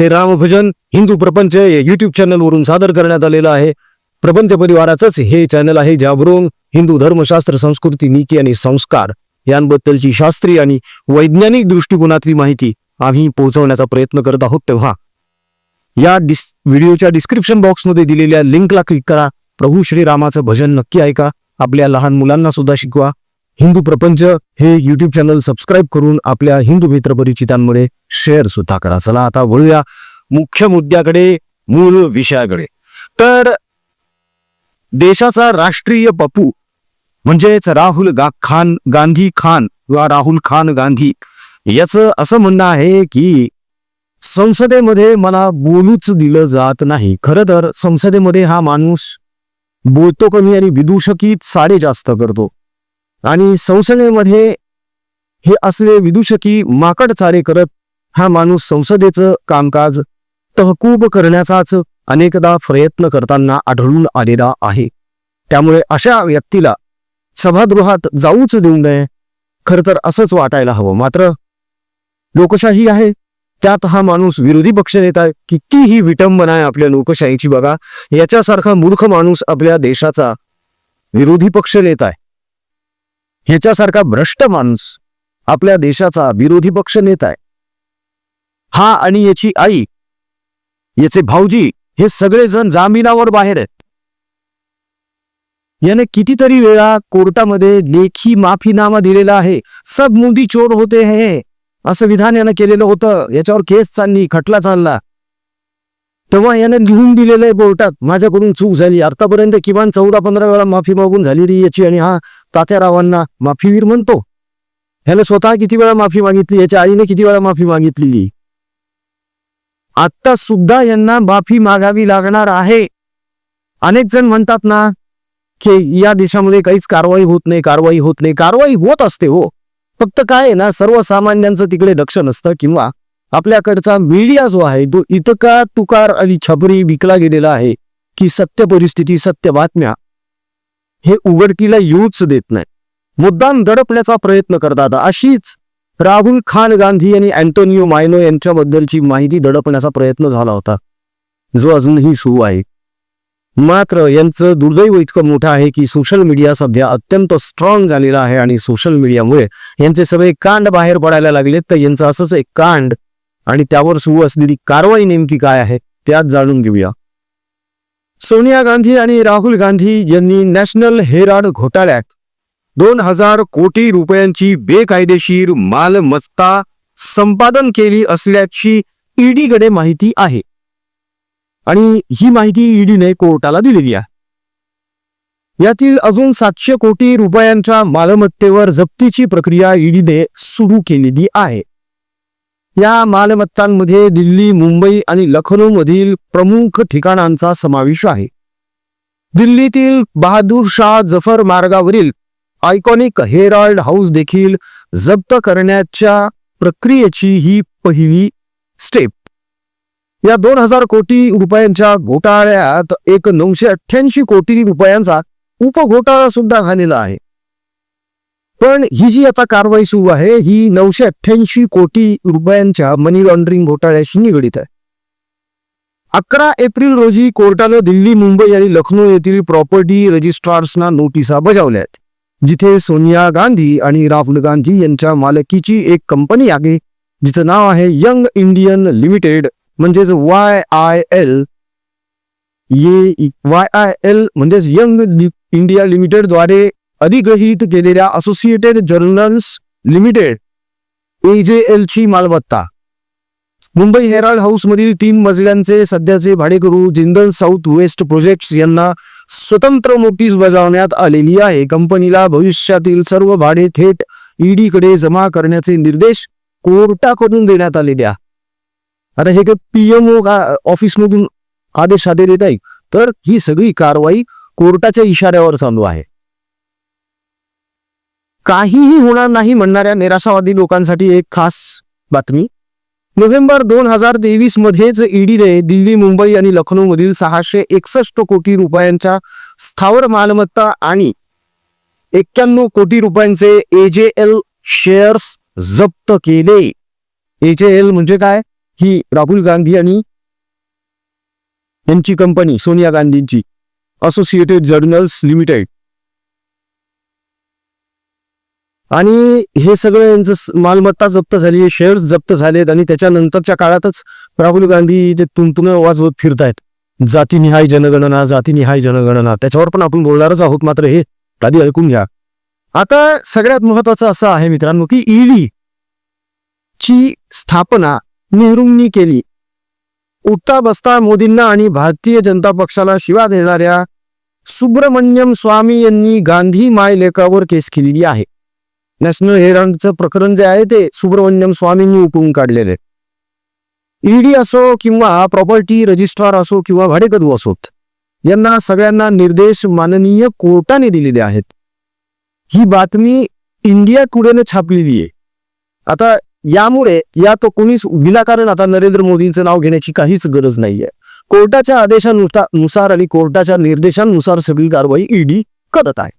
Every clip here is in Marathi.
ते रामभजन हिंदू प्रपंच युट्यूब चॅनलवरून सादर करण्यात आलेलं आहे. प्रपंच परिवाराचंच हे चॅनल आहे ज्यावरून हिंदू धर्मशास्त्र संस्कृती नीती आणि संस्कार यांबद्दलची शास्त्रीय आणि वैज्ञानिक दृष्टिकोनातली माहिती आम्ही पोहोचवण्याचा प्रयत्न करत आहोत तेव्हा. या डिस व्हिडिओच्या डिस्क्रिप्शन बॉक्समध्ये दिलेल्या लिंकला क्लिक करा. प्रभू श्रीरामाचं भजन नक्की ऐका. आपल्या लहान मुलांना सुद्धा शिकवा. हिंदू प्रपंच हे युट्यूब चॅनल सबस्क्राईब करून आपल्या हिंदू मित्र परिचितांमध्ये शेअर सुद्धा करा. चला आता वळूया मुख्य मुद्द्याकडे मूळ विषयाकडे. तर देशाचा राष्ट्रीय पप्पू म्हणजेच राहुल गा खान गांधी खान किंवा राहुल खान गांधी याचं असं म्हणणं आहे की संसदेमध्ये मला बोलूच दिलं जात नाही. खरं तर संसदेमध्ये हा माणूस बोलतो कमी आणि विदूषकी साडे जास्त करतो. आणि संसदेमध्ये हे असले विदूषकी माकड चारे करत हा माणूस संसदेचं कामकाज तहकूब करण्याचाच अनेकदा प्रयत्न करताना आढळून आलेला आहे. त्यामुळे अशा व्यक्तीला सभागृहात जाऊच देऊ नये खरं तर असंच वाटायला हवं. मात्र लोकशाही आहे त्यात हा माणूस विरोधी पक्षनेता आहे कितीही विटंबना आहे आपल्या लोकशाहीची बघा याच्यासारखा मूर्ख माणूस आपल्या देशाचा विरोधी पक्ष नेता आहे. ह्याच्यासारखा भ्रष्ट माणूस आपल्या देशाचा विरोधी पक्ष नेता आहे. हा आणि याची आई याचे भाऊजी हे सगळेजण जामिनावर बाहेर आहेत. याने कितीतरी वेळा कोर्टामध्ये लेखी माफीनामा दिलेला आहे. सब मुदी चोर होते हे. असं विधान यानं केलेलं होतं. याच्यावर केस चालली खटला चालला. तेव्हा याने लिहून दिलेलं आहे बोर्टात माझ्याकडून चूक झाली. आतापर्यंत किमान चौदा पंधरा वेळा माफी मागून झालेली याची आणि हा तात्यारावांना माफीवीर म्हणतो. ह्याने स्वतः किती वेळा माफी मागितली? याच्या आईने किती वेळा माफी मागितलेली? आता सुद्धा यांना माफी मागावी लागणार आहे. अनेक जण म्हणतात ना की या देशामध्ये काहीच कारवाई होत नाही कारवाई होत नाही. कारवाई होत असते हो. फक्त काय आहे ना सर्वसामान्यांचं तिकडे लक्ष नसतं किंवा आपल्याकडचा मीडिया जो आहे तो इतका तुकार आणि छबरी विकला गेलेला आहे की सत्य परिस्थिती सत्य बातम्या हे उघडकीला येऊच देत नाही. मुद्दाम दडपण्याचा प्रयत्न करतात. अशीच राहुल खान गांधी आणि अँटोनियो मायनो यांच्याबद्दलची माहिती दडपण्याचा प्रयत्न झाला होता जो अजूनही सुरू आहे. मात्र यांचं दुर्दैव इतकं मोठं आहे की सोशल मीडिया सध्या अत्यंत स्ट्रॉंग झालेला आहे आणि सोशल मीडियामुळे यांचे सगळे कांड बाहेर पडायला लागलेत. तर यांचं असंच एक कांड आणि त्यावर सुरू असलेली कारवाई नेमकी काय आहे त्यात जाणून घेऊया. सोनिया गांधी आणि राहुल गांधी यांनी नॅशनल हेराड घोटाळ्यात दोन हजार कोटी रुपयांची बेकायदेशीर मालमत्ता संपादन केली असल्याची ईडीकडे माहिती आहे. आणि ही माहिती ईडीने कोर्टाला दिलेली आहे. यातील अजून सातशे कोटी रुपयांच्या मालमत्तेवर जप्तीची प्रक्रिया ईडीने सुरू केलेली आहे. या मालमत्तांमध्ये दिल्ली मुंबई आणि लखनौ मधील प्रमुख ठिकाणांचा समावेश आहे. दिल्लीतील बहादूर शाह जफर मार्गावरील आयकॉनिक हेराल्ड हाऊस देखील जप्त करण्याच्या प्रक्रियेची ही पहिली स्टेप. या दोन हजार कोटी रुपयांच्या घोटाळ्यात एक नऊशे अठ्ठ्याऐंशी कोटी रुपयांचा उपघोटाळा सुद्धा झालेला आहे. पण ही जी आता कारवाई सुरू आहे ही नऊशे अठ्ठ्याऐंशी कोटी रुपयांच्या मनी लॉन्ड्रिंग घोटाळ्याशी निगडीत आहे. अकरा एप्रिल रोजी कोर्टानं दिल्ली मुंबई आणि लखनौ येथील प्रॉपर्टी रजिस्ट्रार्सना नोटिसा बजावल्या आहेत. जिथे सोनिया गांधी आणि राहुल गांधी यांच्या मालकीची एक कंपनी आहे जिचं नाव आहे यंग इंडियन लिमिटेड म्हणजेच वाय आय एल. ये वाय आय एल म्हणजेच यंग इंडिया लिमिटेडद्वारे अधिग्रहित केलेल्या असोसिएटेड जर्नल्स लिमिटेड ए जे एलची मालमत्ता. मुंबई हेराल्ड हाऊसमधील तीन मजल्यांचे सध्याचे भाडेकरू जिंदल साऊथ वेस्ट प्रोजेक्ट्स यांना स्वतंत्र नोटीस बजावण्यात आलेली आहे. कंपनीला भविष्यातील सर्व भाडे थेट ईडीकडे जमा करण्याचे निर्देश कोर्टाकडून देण्यात आलेले आता हे काही पीएमओ का ऑफिसमधून आदेश आलेले नाही तर ही सगळी कारवाई कोर्टाच्या इशाऱ्यावर चालू आहे. काहीही होणार नाही म्हणणाऱ्या निराशावादी लोकांसाठी एक खास बातमी. नोव्हेंबर दोन हजार तेवीस मध्येच ईडीने दिल्ली मुंबई आणि लखनौ मधील सहाशे एकसष्ट कोटी रुपयांच्या स्थावर मालमत्ता आणि एक्क्याण्णव कोटी रुपयांचे एजेएल शेअर्स जप्त केले. एजेएल म्हणजे काय? ही राहुल गांधी आणि यांची कंपनी सोनिया गांधींची. Associated journals limited. आणि हे सगळं यांचं मालमत्ता जप्त झाली शेअर्स जप्त झालेत आणि त्याच्यानंतरच्या काळातच राहुल गांधी ते तुंतुणं वाजवत फिरतायत जातीनिहाय जनगणना जातीनिहाय जनगणना त्याच्यावर पण आपण बोलणारच आहोत मात्र हे आधी ऐकून घ्या. आता सगळ्यात महत्वाचं असं आहे मित्रांनो की ईडी ची स्थापना नेहरूंनी केली. उठता बसता मोदींना आणि भारतीय जनता पक्षाला शिवा देणाऱ्या सुब्रमण्यम स्वामी यांनी गांधी माय लेखावर केस केलेली आहे. नॅशनल हेराल्डचं प्रकरण जे आहे ते सुब्रमण्यम स्वामींनी उकळून काढलेले ईडी असो किंवा प्रॉपर्टी रजिस्ट्रार असो किंवा भाडेकरू असोत यांना सगळ्यांना निर्देश माननीय कोर्टाने दिलेले आहेत. ही बातमी इंडिया टुडेने छापलेली आहे. आता यामुळे या तो कोणीच विनाकारण आता नरेंद्र मोदींचं नाव घेण्याची काहीच गरज नाहीये. कोर्टाच्या आदेशानुसार नुसार आणि कोर्टाच्या निर्देशांनुसार सगळी कारवाई ईडी करत आहे.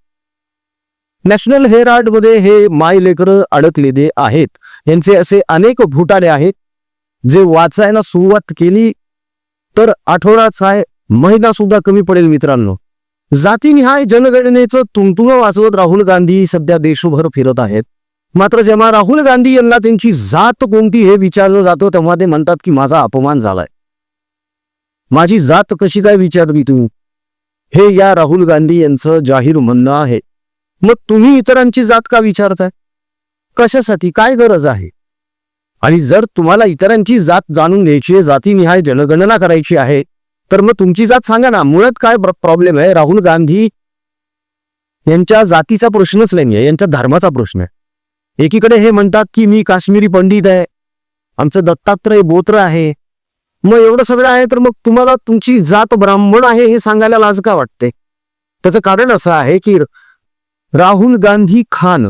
नॅशनल हेराल्डमध्ये हे माय लेकर अडकलेले आहेत. यांचे असे अनेक घोटाळे आहेत. जे वाचायला सुरुवात केली तर आठवडाच काय महिना सुद्धा कमी पडेल मित्रांनो. जातीनिहाय जनगणनेचं तुंतुण वाचवत राहुल गांधी सध्या देशभर फिरत आहेत. मात्र जेव्हा राहुल गांधी यांना त्यांची जात कोणती हे विचारलं जातं तेव्हा ते म्हणतात की माझा अपमान झालाय. माझी जात कशी काय विचारली तुम्ही? हे या राहुल गांधी यांचं जाहीर म्हणणं आहे. मग तुम्ही इतरांची जात का विचारताय? कशासाठी? काय गरज आहे? आणि जर तुम्हाला इतरांची जात जाणून घ्यायची आहे जातीनिहाय जनगणना करायची आहे तर मग तुमची जात सांगा ना. मुळात काय प्रॉब्लेम आहे? राहुल गांधी यांच्या जातीचा प्रश्नच नाही आहे यांच्या धर्माचा प्रश्न आहे. एकीकडे हे म्हणतात की मी काश्मीरी पंडित आहे आमचं दत्तात्रय बोत्र आहे. मग एवढं सगळं आहे तर मग तुम्हाला तुमची जात ब्राह्मण आहे हे सांगायला लाज का वाटते. त्याचं कारण असं आहे की राहुल गांधी खान.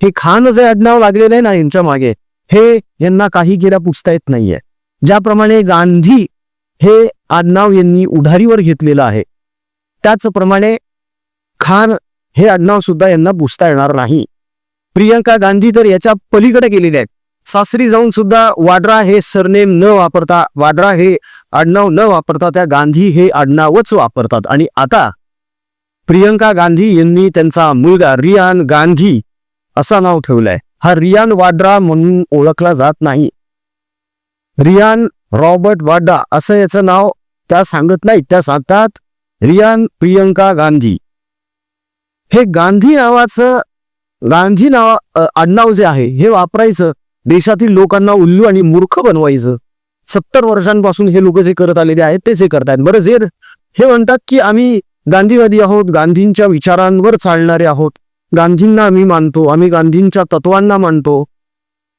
हे खान जे आडनाव लागलेलं आहे ना यांच्या मागे हे यांना काही गेला पुसता येत नाहीये. ज्याप्रमाणे गांधी हे आडनाव यांनी उधारीवर घेतलेलं आहे त्याचप्रमाणे खान हे आडनाव सुद्धा यांना पुसता येणार नाही. प्रियंका गांधी तर याच्या पलीकडे गेलेले आहेत. सासरी जाऊन सुद्धा वाड्रा हे सरनेम न वापरता वाड्रा हे आडनाव न वापरता त्या गांधी हे आडनावच वापरतात. आणि आता प्रियंका गांधी यांनी त्यांचा मुलगा रियान गांधी असा नाव ठेवलंय. हा रियान वाड्रा म्हणून ओळखला जात नाही. रियान रॉबर्ट वाड्रा असं याचं नाव त्या सांगत नाहीत त्या सांगतात रियान प्रियंका गांधी. हे गांधी नावाचं गांधी नाव आडनाव जे आहे हे वापरायचं देशातील लोकांना उल्लू आणि मूर्ख बनवायचं. सत्तर वर्षांपासून हे लोक जे करत आलेले आहेत तेच हे करतायत. बरं जे हे म्हणतात की आम्ही गांधीवादी आहोत गांधींच्या विचारांवर चालणारे आहोत. गांधींना आम्ही मानतो आम्ही गांधींच्या तत्वांना मानतो.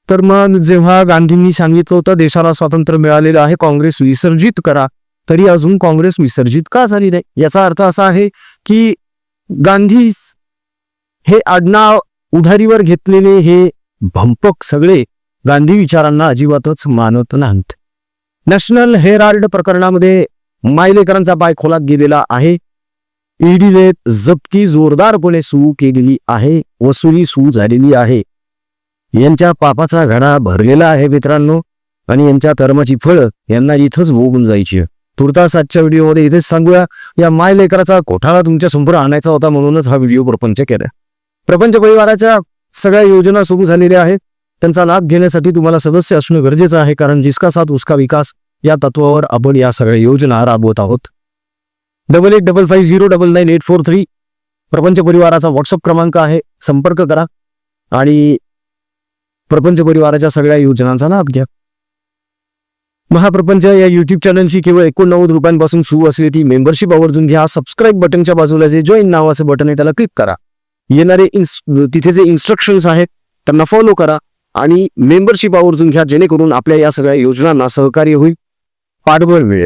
तर मग जेव्हा गांधींनी सांगितलं होतं देशाला स्वातंत्र्य मिळालेलं आहे काँग्रेस विसर्जित करा तरी अजून काँग्रेस विसर्जित का झाली नाही? याचा अर्थ असा आहे की गांधी हे आडनाव उधारीवर घेतलेले हे भंपक सगळे गांधी विचारांना अजिबातच मानत नाहीत. नॅशनल हेराल्ड प्रकरणामध्ये मायलेकरांचा पाय खोलात गेलेला आहे. ईडीने जप्ती जोरदारपणे सुरू केलेली आहे वसुली सुरू झालेली आहे. यांच्या पापाचा घडा भरलेला आहे मित्रांनो आणि यांच्या कर्माची फळं यांना इथंच भोगून जायची तुर्तास आजच्या व्हिडिओमध्ये इथेच सांगूया या माय लेकराचा कोठाळा तुमच्यासमोर आणायचा होता म्हणूनच हा व्हिडिओ प्रपंच केला प्रपंच परिवाराच्या सगळ्या योजना सुरू झालेल्या आहेत. त्यांचा लाभ घेण्यासाठी तुम्हाला सदस्य असणं गरजेचं आहे कारण जिसका साथ उसका विकास या तत्वावर आपण या सगळ्या योजना राबवत आहोत. Double eight double five zero double nine eight four three प्रपंच परिवाराचा व्हॉट्सअप क्रमांक आहे. संपर्क करा. आणि प्रपंच परिवाराच्या सगळ्या योजनांचा लाभ घ्या. महाप्रपंच या युट्यूब चॅनलची केवळ एकोणनव्वद रुपयांपासून सुरू असलेली मेंबरशिप आवर्जून घ्या. सबस्क्राईब बटनच्या बाजूला जे जॉईन नावाचं बटन आहे त्याला क्लिक करा. येणारे इन्स तिथे जे इन्स्ट्रक्शन्स आहेत त्यांना फॉलो करा. आणि मेंबरशिप आवर्जून घ्या जेणेकरून आपल्या या सगळ्या योजनांना सहकार्य होईल. पाठबळ मिळेल